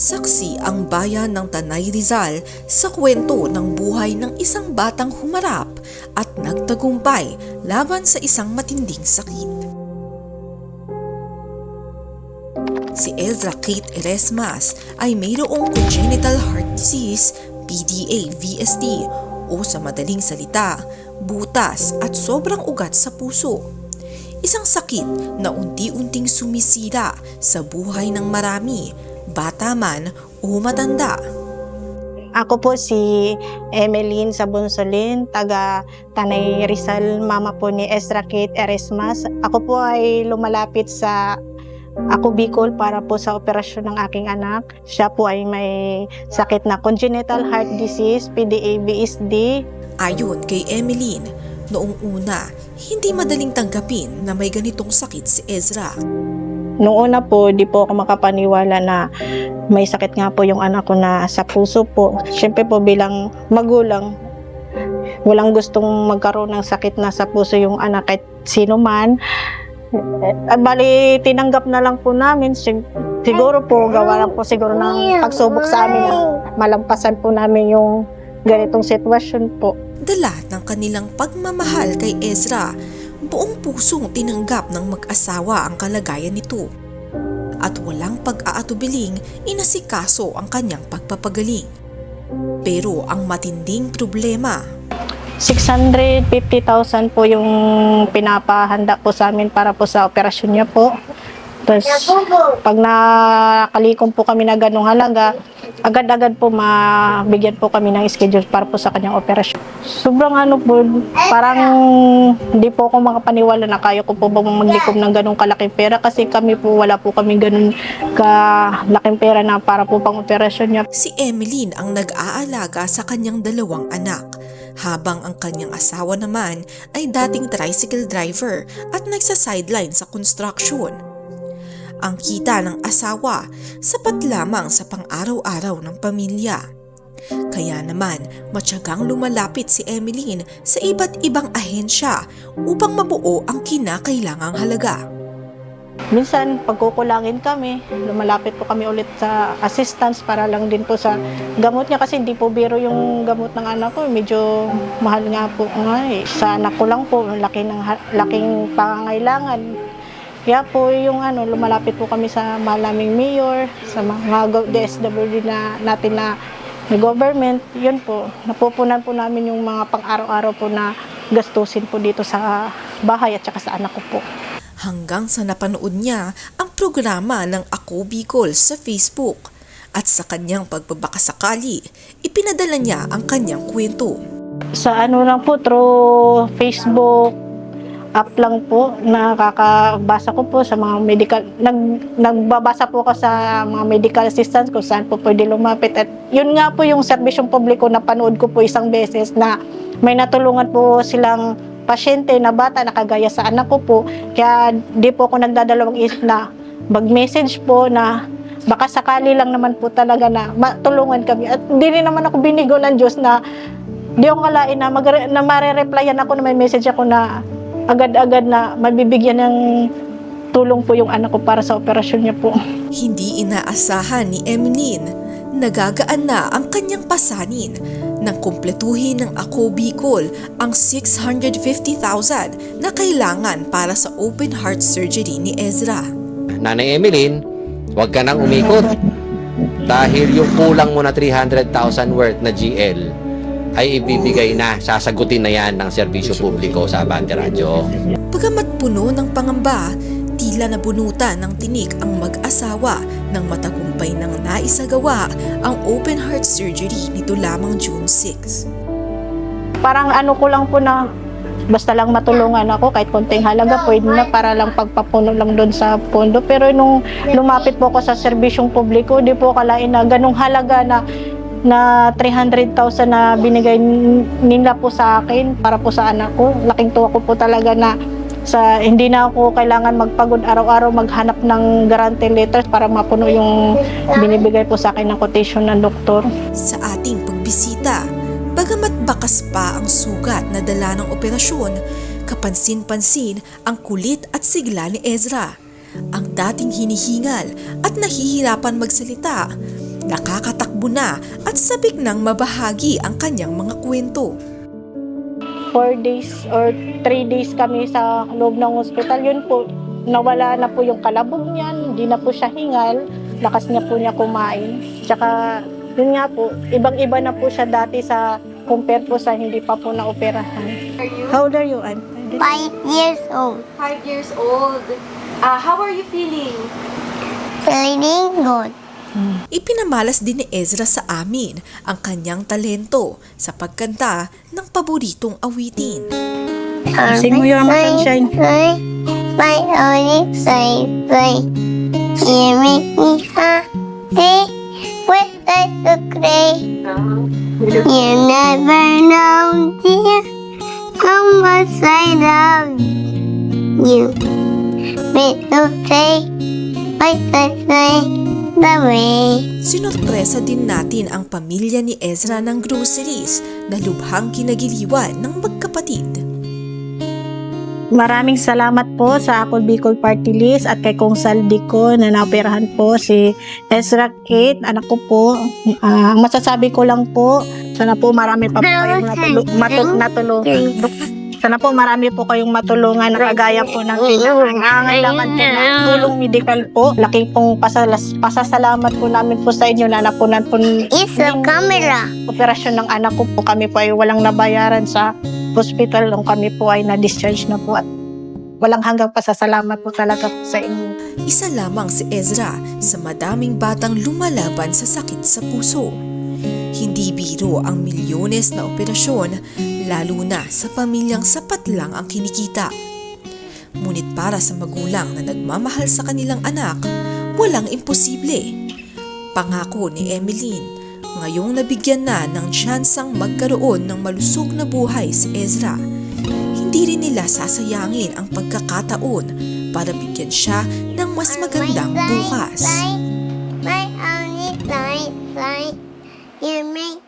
Saksi ang bayan ng Tanay Rizal sa kwento ng buhay ng isang batang humarap at nagtagumpay laban sa isang matinding sakit. Si Ezra Kate Eresmas ay mayroong congenital heart disease, PDA-VSD o sa madaling salita, butas at sobrang ugat sa puso. Isang sakit na unti-unting sumisira sa buhay ng marami, bata man o matanda. Ako po si Emeline Sabonsolin, taga Tanay Rizal, mama po ni Ezra Kate Eresmas. Ako po ay lumalapit sa ako Bicol para po sa operasyon ng aking anak. Siya po ay may sakit na congenital heart disease, PDA-BSD. Ayon kay Emeline, noong una, hindi madaling tanggapin na may ganitong sakit si Ezra. Noong una po, di po ako makapaniwala na may sakit nga po yung anak ko na sa puso po. Siyempre po bilang magulang, walang gustong magkaroon ng sakit na sa puso yung anak kahit sino man. Eh, bali, tinanggap na lang po namin. Sig- Siguro po, gawa lang po siguro ng pagsubok sa amin na malampasan po namin yung ganitong sitwasyon po. Dala ng kanilang pagmamahal kay Ezra, buong pusong tinanggap ng mag-asawa ang kalagayan nito. At walang pag-aatubiling, inasikaso ang kanyang pagpapagaling. Pero ang matinding problema, 650,000 po yung pinapahanda po sa amin para po sa operasyon niya po. Tapos, pag nakalikom po kami na ganong halaga, agad-agad po mabigyan po kami ng schedule para po sa kanyang operasyon. Sobrang ano po, parang hindi po ako makapaniwala na kaya ko po bang maglikom ng ganong kalaking pera kasi kami po wala po kami ganun kalaking pera na para po pang operasyon niya. si Emeline ang nag-aalaga sa kanyang dalawang anak, habang ang kanyang asawa naman ay dating tricycle driver at nagsa-sideline sa construction. Ang kita ng asawa sapat lamang sa pang-araw-araw ng pamilya. Kaya naman, matyagang lumalapit si Emeline sa iba't ibang ahensya upang mabuo ang kinakailangang halaga. Minsan, pagkukulangin kami, lumalapit po kami ulit sa assistance para lang din po sa gamot niya kasi hindi po biro yung gamot ng anak ko. Medyo mahal nga po nga eh. Sa anak ko lang po, laki ng, laking pangangailangan. Kaya po yung ano, lumalapit po kami sa malaming mayor, sa mga DSWD na natin na na government, yun po, napupunan po namin yung mga pang-araw-araw po na gastusin po dito sa bahay at saka sa anak ko po. hanggang sa napanood niya ang programa ng Ako Bicol sa Facebook at sa kanyang pagbabakasakali, ipinadala niya ang kanyang kwento. sa ano lang po through Facebook app lang po. Nakakabasa ko po sa mga medical nag, nagbabasa po ako sa mga medical assistance kung saan po pwede lumapit. At yun nga po yung serbisyong publiko na panood ko po isang beses na may natulungan po silang pasyente na bata na kagaya sa anak ko po. Kaya di po ako nagdadalawang isip na mag-message po na baka sakali lang naman po talaga na matulungan kami. At hindi rin naman ako binigo ng Diyos na di ako kalain na, mag na mare-replyan ako na may message ako na agad-agad na mabibigyan ng tulong po yung anak ko para sa operasyon niya po. Hindi inaasahan ni Emeline, nagagaan na ang kanyang pasanin nang kumpletuhin ng Ako Bicol ang 650,000 na kailangan para sa open heart surgery ni Ezra. Nanay Emeline, huwag ka nang umikot. Dahil yung kulang mo na 300,000 worth na GL ay ibibigay na, sasagutin na yan ng serbisyo publiko sa Abante Radio. Pagamat puno ng pangamba, tila nabunutan ng tinik ang mag-asawa nang matagumpay ng naisagawa ang open heart surgery nito lamang June 6. Parang ano ko lang po na basta lang matulungan ako kahit konting halaga pwede na para lang pagpapuno lang doon sa pondo pero nung lumapit po ako sa serbisyong publiko di po kalain na ganung halaga na na 300,000 na binigay nila po sa akin para po sa anak ko. Laking tuwa ko po talaga na sa hindi na ako kailangan magpagod araw-araw maghanap ng guarantee letters para mapuno yung binibigay po sa akin ng quotation ng doktor. Sa ating pagbisita, bagamat bakas pa ang sugat na dala ng operasyon, kapansin-pansin ang kulit at sigla ni Ezra. Ang dating hinihingal at nahihirapan magsalita, nakakatakbo na at sabik nang mabahagi ang kanyang mga kwento. four days or three days kami sa loob ng hospital. Yun po, nawala na po yung kalabog niyan, hindi na po siya hingal, lakas niya po niya kumain. Tsaka, yun nga po, ibang-iba na po siya dati sa compare po sa hindi pa po na-operahan. How old are you? I'm Five years old. five years old? Uh, how are you feeling? Feeling good. Ipinamalas din ni Ezra sa amin ang kanyang talento sa pagkanta ng paboritong awitin. Sing mo your sunshine. Say, my only say, say. You make me happy with the cray. You never know, dear, how much I love you. But to say, I say, the way. Sinorpresa din natin ang pamilya ni Ezra ng groceries na lubhang kinagiliwan ng magkapatid. Maraming salamat po sa Apple Bicol Party List at kay Kong Saldi ko na naoperahan po si Ezra Kate, anak ko po. Ah, ang masasabi ko lang po, sana po marami pa po kayong natulu- matu- natulungan. Sana po marami po kayong matulungan na kagaya po ng nangangailangan po ng tulong medical po. Laking pong pasalas, pasasalamat po namin po sa inyo na napunan po It's a camera. operasyon ng anak ko po. Kami po ay walang nabayaran sa hospital nung kami po ay na-discharge na po at walang hanggang pasasalamat po talaga po sa inyo. Isa lamang si Ezra sa madaming batang lumalaban sa sakit sa puso. Hindi biro ang milyones na operasyon, lalo na sa pamilyang sapat lang ang kinikita. Ngunit para sa magulang na nagmamahal sa kanilang anak, walang imposible. Pangako ni Emeline, ngayong nabigyan na ng tsansang magkaroon ng malusog na buhay si Ezra, hindi rin nila sasayangin ang pagkakataon para bigyan siya ng mas magandang bukas. My only say, say. You make